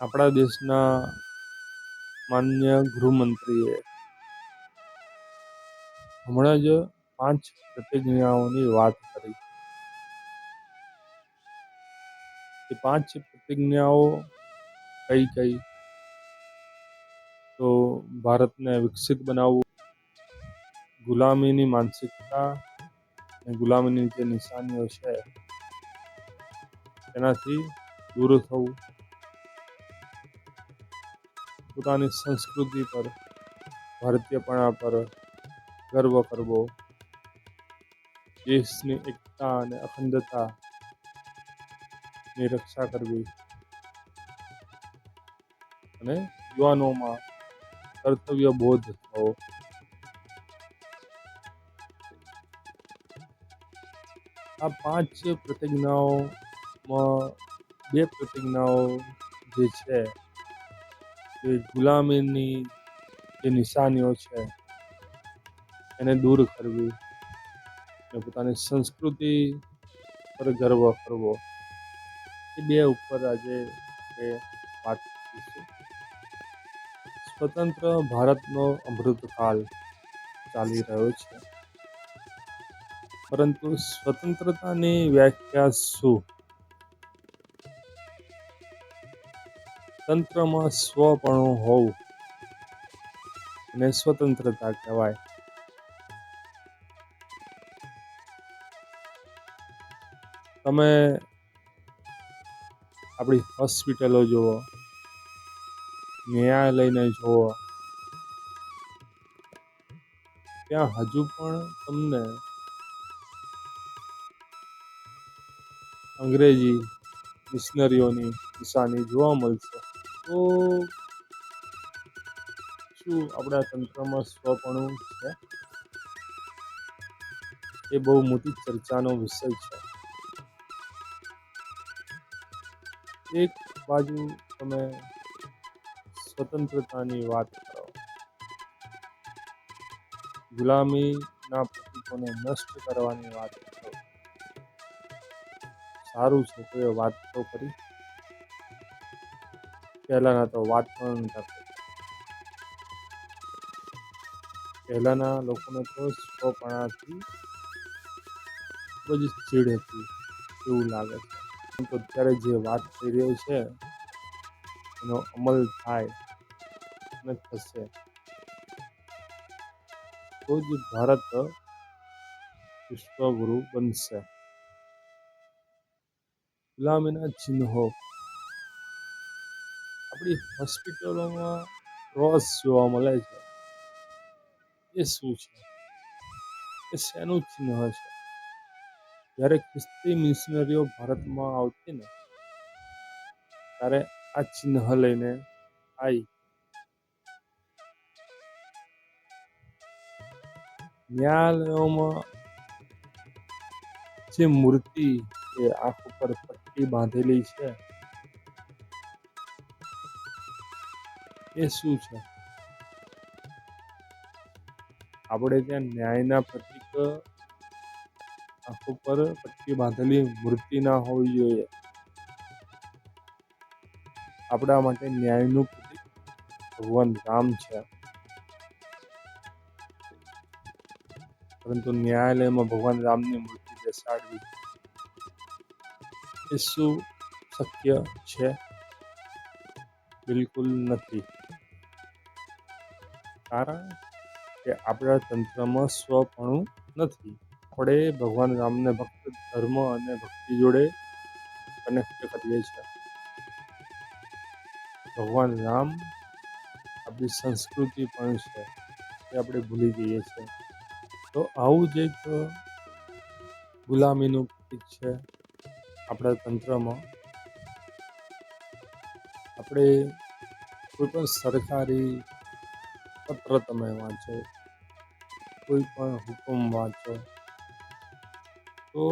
આપણા દેશના માન્ય ગૃહમંત્રીએ હમણાં જ પાંચ પ્રતિજ્ઞાઓની વાત કરી. એ પાંચ પ્રતિજ્ઞાઓ કઈ કઈ? તો ભારતને વિકસિત બનાવવું, ગુલામીની માનસિકતા અને ગુલામીની જે નિશાનીઓ છે તેનાથી દૂર થવું. પોતાની સંસ્કૃતિ પર ભારતીયપણા પર ગર્વ કરવો. દેશની એકતા અને અખંડતા ની રક્ષા કરવી. અને યુવાનોમાં કર્તવ્ય બોધ થવો. આ પાંચ પ્રતિજ્ઞાઓમાં, બે પ્રતિજ્ઞાઓ જે છે એ ગુલામીની જે નિશાનીઓ છે, એને દૂર કરવી અને પોતાની સંસ્કૃતિ પર ગર્વ કરવો. એ બે ઉપર આજે આપણે વાત કરીશું સ્વતંત્ર ભારતનો અમૃતકાલ ચાલી રહ્યો છે. પરંતુ સ્વતંત્રતાની વ્યાખ્યા શું? તંત્રમાં સ્વપણું હોવું અને સ્વતંત્રતા કહેવાય. તમે આપણી હોસ્પિટલો જુઓ, ન્યાયાલયને જુઓ, ત્યાં હજુ પણ તમને અંગ્રેજી મિશનરીઓની નિશાની જોવા મળશે. તો શું આપણા તંત્રમાં સ્વપણું છે? એ બહુ મોટી ચર્ચાનો વિષય છે. એક બાજુ તમે સ્વતંત્રતાની વાત કરો. ગુલામીના પ્રતિકોને નષ્ટ કરવાની વાત કરો. સારું છે તો એ વાત તો કરી. પહેલાના તો વાત પણ પહેલાના લોકોને તો સ્વપણાથી ખૂબ જ ચીડ હતી એવું લાગે છે. પરંતુ અત્યારે જે વાત થઈ રહી છે, એનો અમલ થાય અને થશે. તો જ ભારત વિશ્વગુરુ બનશે. ગુલામીના ચિહ્નો આપણી હોસ્પિટલોમાં રોસ જોવા મળે છે. એ શું છે? એ શેનું ચિહ્ન છે? જ્યારે ખ્રિસ્તી મિશનરીઓ ભારતમાં આવતી ને ત્યારે આ ચિહ્ન લઈને આવી ન્યાયાલયોમાં જે મૂર્તિ એ આંખ ઉપર પટ્ટી બાંધેલી છે એ શું છે? આપણે ત્યાં ન્યાયના પ્રતિક, આંખ ઉપર પટ્ટી બાંધેલી મૂર્તિ ના હોવી જોઈએ. આપણા માટે ન્યાયનું પ્રતિક ભગવાન રામ છે. પરંતુ ન્યાયાલયમાં ભગવાન રામની મૂર્તિ બેસાડવી એ શું શક્ય છે? બિલકુલ નથી. કારણ કે આપણા તંત્રમાં સ્વપણું નથી. આપણે ભગવાન રામને ભક્ત, ધર્મ અને ભક્તિ જોડે કનેક્ટ કરીએ છીએ. ભગવાન રામ આપણી સંસ્કૃતિ પણ છે એ આપણે ભૂલી જઈએ છીએ. તો આવું જ એક ગુલામીનું પ્રતીક છે આપણા તંત્રમાં. આપણે કોઈ પણ સરકારી પત્ર તમે વાંચો કોઈ પણ હુકમ વાંચો તો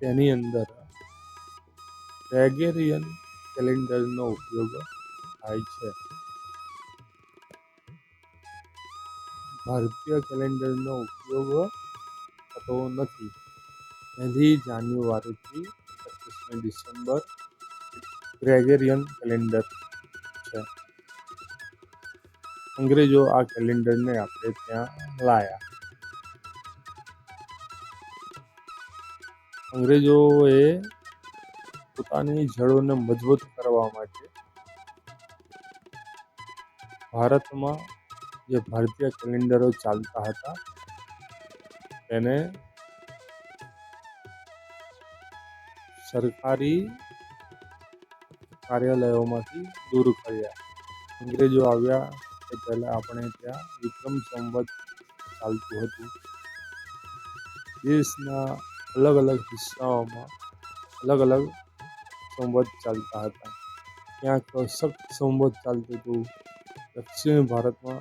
તેની અંદર ગ્રેગેરિયન કેલેન્ડરનો ઉપયોગ થાય છે ભારતીય કેલેન્ડરનો ઉપયોગ થતો નથી પહેલી જાન્યુઆરીથી પચીસમી ડિસેમ્બર ગ્રેગેરિયન કેલેન્ડર અંગ્રેજો આ કેલેન્ડરને આપણે ત્યાં લાયા. અંગ્રેજોએ પોતાની જડોને મજબૂત કરવા માટે ભારતમાં જે ભારતીય કેલેન્ડરો ચાલતા હતા, તેને સરકારી કાર્યાલયોમાંથી દૂર કર્યા. અંગ્રેજો આવ્યા તે પહેલાં આપણે ત્યાં વિક્રમ સંવત ચાલતું હતું. દેશના અલગ અલગ હિસ્સાઓમાં અલગ અલગ સંવત ચાલતા હતા. ક્યાંક કશક સંવત ચાલતું હતું. દક્ષિણ ભારતમાં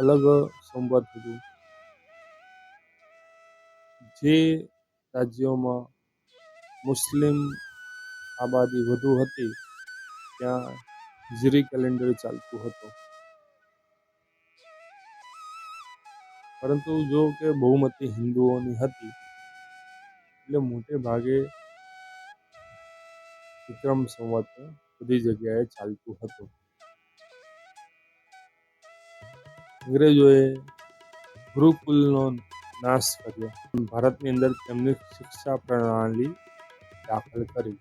અલગ સંવત હતું. જે રાજ્યોમાં મુસ્લિમ આબાદી વધુ હતી, ત્યાં હિજરી કેલેન્ડર ચાલતું હતું. પરંતુ જો કે બહુમતી હિન્દુઓની હતી, એટલે મોટે ભાગે વિક્રમ સંવત બધી જગ્યાએ ચાલતું હતું. અંગ્રેજોએ ગુરુકુલનો નાશ કર્યો. ભારતની અંદર તેમની શિક્ષા પ્રણાલી દાખલ કરી.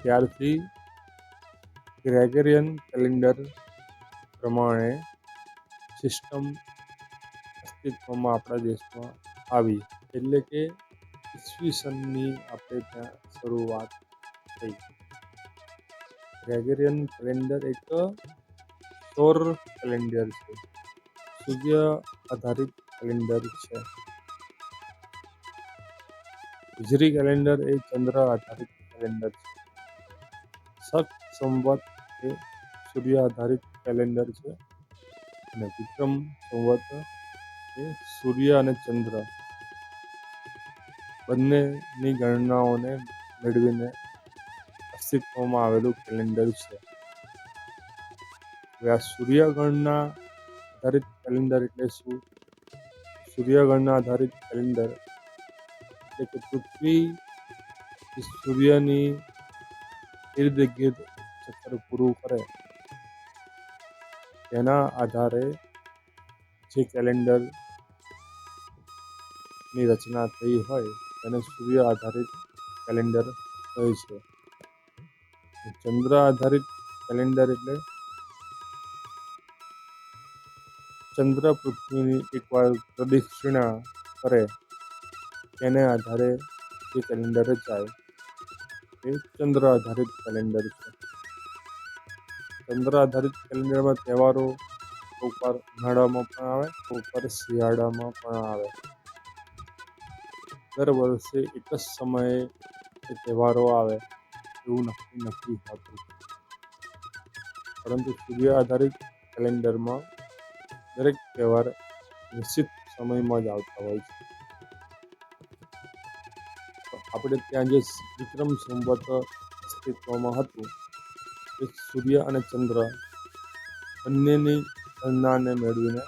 ત્યારથી ગ્રેગરિયન કેલેન્ડર પ્રમાણે સિસ્ટમ અસ્તિત્વમાં આપણા દેશમાં આવી. એટલે કે ઈસવીસનની આપણે ત્યાં શરૂઆત થઈ. ગ્રેગરિયન કેલેન્ડર એક સૌર કેલેન્ડર છે. સૂર્ય આધારિત કેલેન્ડર છે. હિજરી કેલેન્ડર એ ચંદ્ર આધારિત કેલેન્ડર છે. શક સંવત એ સૂર્ય આધારિત કેલેન્ડર છે. અને વિક્રમ સંવત એ સૂર્ય અને ચંદ્ર બંનેની ગણનાઓને મેળવીને અસ્તિત્વમાં આવેલું કેલેન્ડર છે. હવે આ સૂર્યગણના આધારિત કેલેન્ડર એટલે શું? સૂર્યગણના આધારિત કેલેન્ડર એટલે કે પૃથ્વી સૂર્યની ઇર્દ ગિર્દ ચક્કર પૂરું કરે. તેના આધારે જે કેલેન્ડરની રચના થઈ હોય તેને સૂર્ય આધારિત કેલેન્ડર કહે છે. ચંદ્ર આધારિત કેલેન્ડર એટલે ચંદ્ર પૃથ્વીની એકવાર પ્રદક્ષિણા કરે તેને આધારે જે કેલેન્ડર રચાય એ ચંદ્ર આધારિત કેલેન્ડર છે. ચંદ્ર આધારિત કેલેન્ડરમાં તહેવારો ઉપર ઉનાળામાં પણ આવે, ઉપર શિયાળામાં પણ આવે. દર વર્ષે એક જ સમયે એ તહેવારો આવે એવું નક્કી નક્કી હોતું પરંતુ સૂર્ય આધારિત કેલેન્ડરમાં દરેક તહેવાર નિશ્ચિત સમયમાં જ આવતા હોય છે. આપણે ત્યાં જે વિક્રમ સંવત અસ્તિત્વમાં હતું સૂર્ય અને ચંદ્ર બંનેની ગણનાને મેળવીને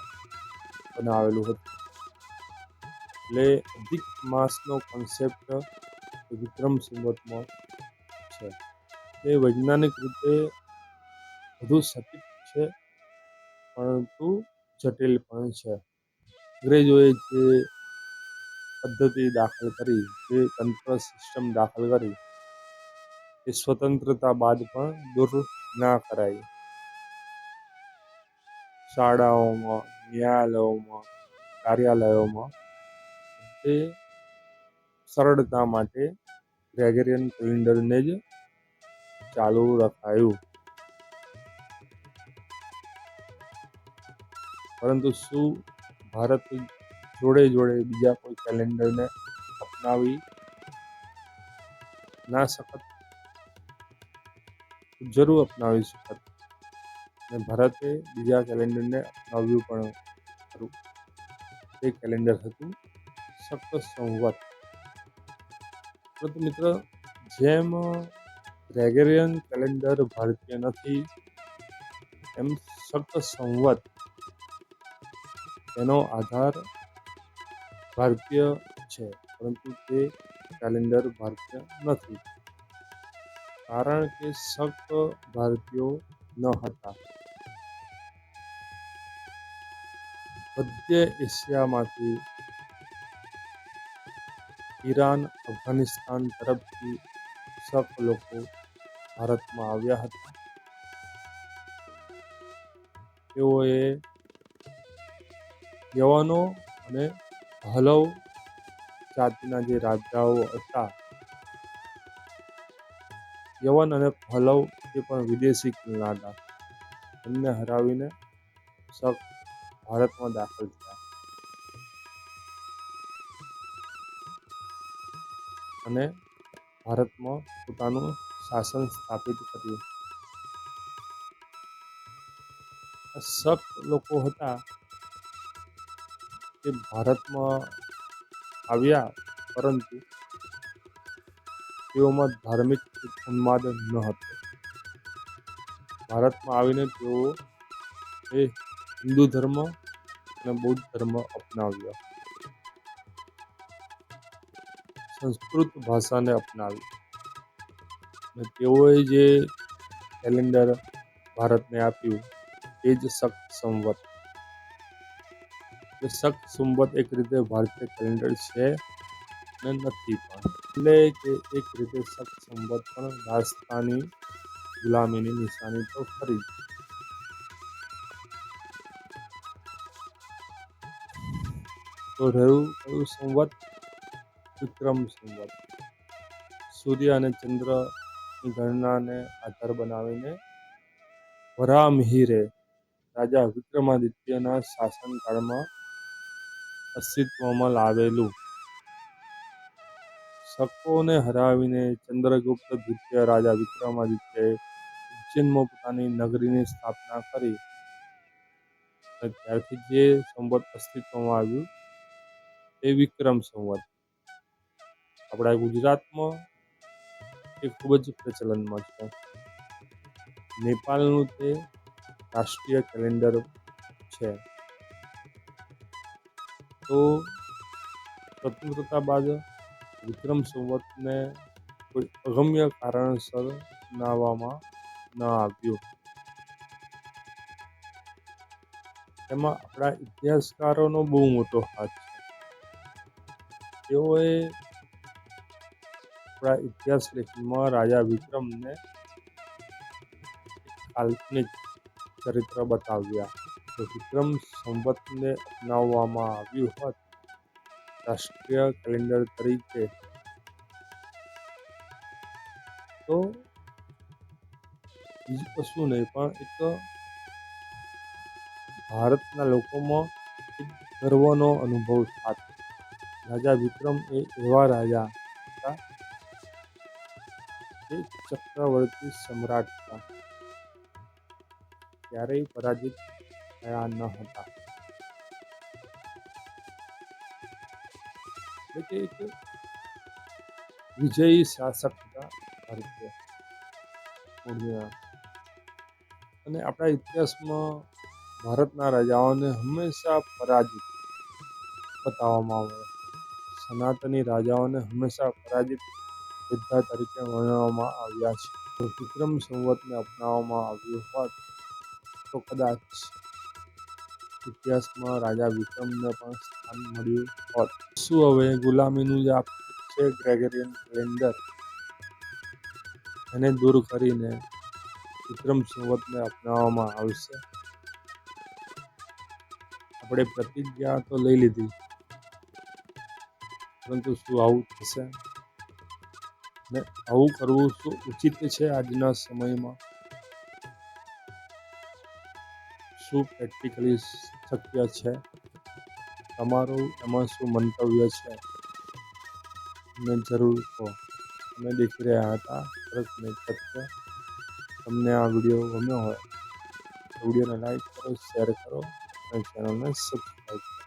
બનાવેલું હતું. એટલે અધિક માસનો કોન્સેપ્ટ વિક્રમ સંવતમાં છે. એ વૈજ્ઞાનિક રીતે વધુ સટીક છે, પરંતુ જટિલ પણ છે. અંગ્રેજોએ જે પદ્ધતિ દાખલ કરી, જે તંત્ર સિસ્ટમ દાખલ કરી એ સ્વતંત્રતા બાદ પણ દૂર ના કરાય. શાળાઓમાં, ન્યાયાલયોમાં, કાર્યાલયોમાં તે સરળતા માટે ગ્રેગરિયન કેલેન્ડરને જ ચાલુ રખાયું. પરંતુ શું ભારત જોડે જોડે બીજા કોઈ કેલેન્ડરને અપનાવી ના શકત? જરૂર અપનાવી શકત અને ભારતે બીજા કેલેન્ડરને અપનાવ્યું પણ ખરું. તે કેલેન્ડર હતું સપ્ત સંવત. પરંતુ મિત્ર, જેમ ગ્રેગેરિયન કેલેન્ડર ભારતીય નથી, એમ સપ્ત સંવત તેનો આધાર ભારતીય છે. પરંતુ તે કેલેન્ડર ભારતીય નથી. કારણ કે શક ભારતીયો ન હતા. મધ્ય એશિયામાંથી ઈરાન, અફઘાનિસ્તાન તરફથી સખ લોકો ભારતમાં આવ્યા હતા. તેઓએ યવાનો અને હલવ જાતિના જે રાજાઓ હતા યવન અને ફલવ એ પણ વિદેશી કિલ્લા એમને હરાવીને શક ભારતમાં દાખલ થયા. અને ભારતમાં પોતાનું શાસન સ્થાપિત કર્યું. શક લોકો હતા તે ભારતમાં આવ્યા, પરંતુ તેઓમાં ધાર્મિક ઉન્માદ ન હતો. ભારતમાં આવીને તેઓ એ હિન્દુ ધર્મ અને બૌદ્ધ ધર્મ અપનાવ્યા. સંસ્કૃત ભાષાને અપનાવી. અને તેઓએ જે કેલેન્ડર ભારતને આપ્યું તે જ શક સંવત. શક સંવત એક રીતે ભારતીય કેલેન્ડર છે અને નથી પણ. એટલે કે એક રીતે શક સંવત પણ રાજસ્થાની ગુલામીની નિશાની તો ખરી જ તો રહ્યું કયું સંવત વિક્રમ સંવત સૂર્ય અને ચંદ્રની ગણનાને આધાર બનાવીને વરામિહિરે રાજા વિક્રમાદિત્યના શાસનકાળમાં અસ્તિત્વમાં લાવેલું શકોને હરાવીને ચંદ્રગુપ્ત દ્વિતીય રાજા વિક્રમાદિત્યએ ઉજ્જૈનમાં પોતાની નગરીની સ્થાપના કરી. ત્યારથી જે સંવત અસ્તિત્વમાં આવ્યું એ વિક્રમ સંવત. આપણા ગુજરાતમાં એ ખૂબ જ પ્રચલનમાં છે. નેપાળનું તે રાષ્ટ્રીય કેલેન્ડર છે. તો સ્વતંત્રતા બાદ વિક્રમ સંવતને કોઈ અગમ્ય કારણસર બનાવવામાં ન આવ્યું. એમાં આપણા ઇતિહાસકારોનો બહુ મોટો હાથ છે. તેઓએ આપણા ઇતિહાસ લેખનમાં રાજા વિક્રમને કાલ્પનિક ચરિત્ર બતાવ્યા. તો વિક્રમ સંવતને અપનાવવામાં આવ્યું હોત રાષ્ટ્રીય કેલેન્ડર તરીકે. તો બીજું કશું નહીં, પણ એક ભારતના લોકોમાં એક ગર્વનો અનુભવ થતો રાજા વિક્રમ એ એવા રાજા હતા જે ચક્રવર્તી સમ્રાટ હતા. ક્યારેય પરાજિત થયા ન હતા. એટલે કે એક વિજયી શાસક હતા ભારતીય મૂળના અને આપણા ઇતિહાસમાં ભારતના રાજાઓને હંમેશા પરાજિત બતાવવામાં આવે. સનાતની રાજાઓને હંમેશા પરાજિત યોદ્ધા તરીકે વર્ણવવામાં આવ્યા છે. વિક્રમ સંવતને અપનાવવામાં આવ્યું હોત તો કદાચ ઇતિહાસમાં રાજા વિક્રમને પણ સ્થાન મળ્યું હોત. શું હવે ગુલામીનું જે છે ગ્રેગરિયન કેલેન્ડર? એને દૂર કરીને વિક્રમ સંવતને અપનાવવામાં આવશે. આપણે પ્રતિજ્ઞા તો લઈ લીધી, પરંતુ શું આવું થશે? ને આવું કરવું શું ઉચિત છે આજના સમયમાં? શું પ્રેક્ટિકલી શક્ય છે? તમારું એમાં શું મંતવ્ય છે? મને જરૂર કહો. અમે દેખી રહ્યા હતા. સરસ સત્ય તમને આ વીડિયો ગમ્યો હોય તો વિડીયોને લાઈક કરો શેર કરો અને ચેનલને સબસ્ક્રાઈબ કરો.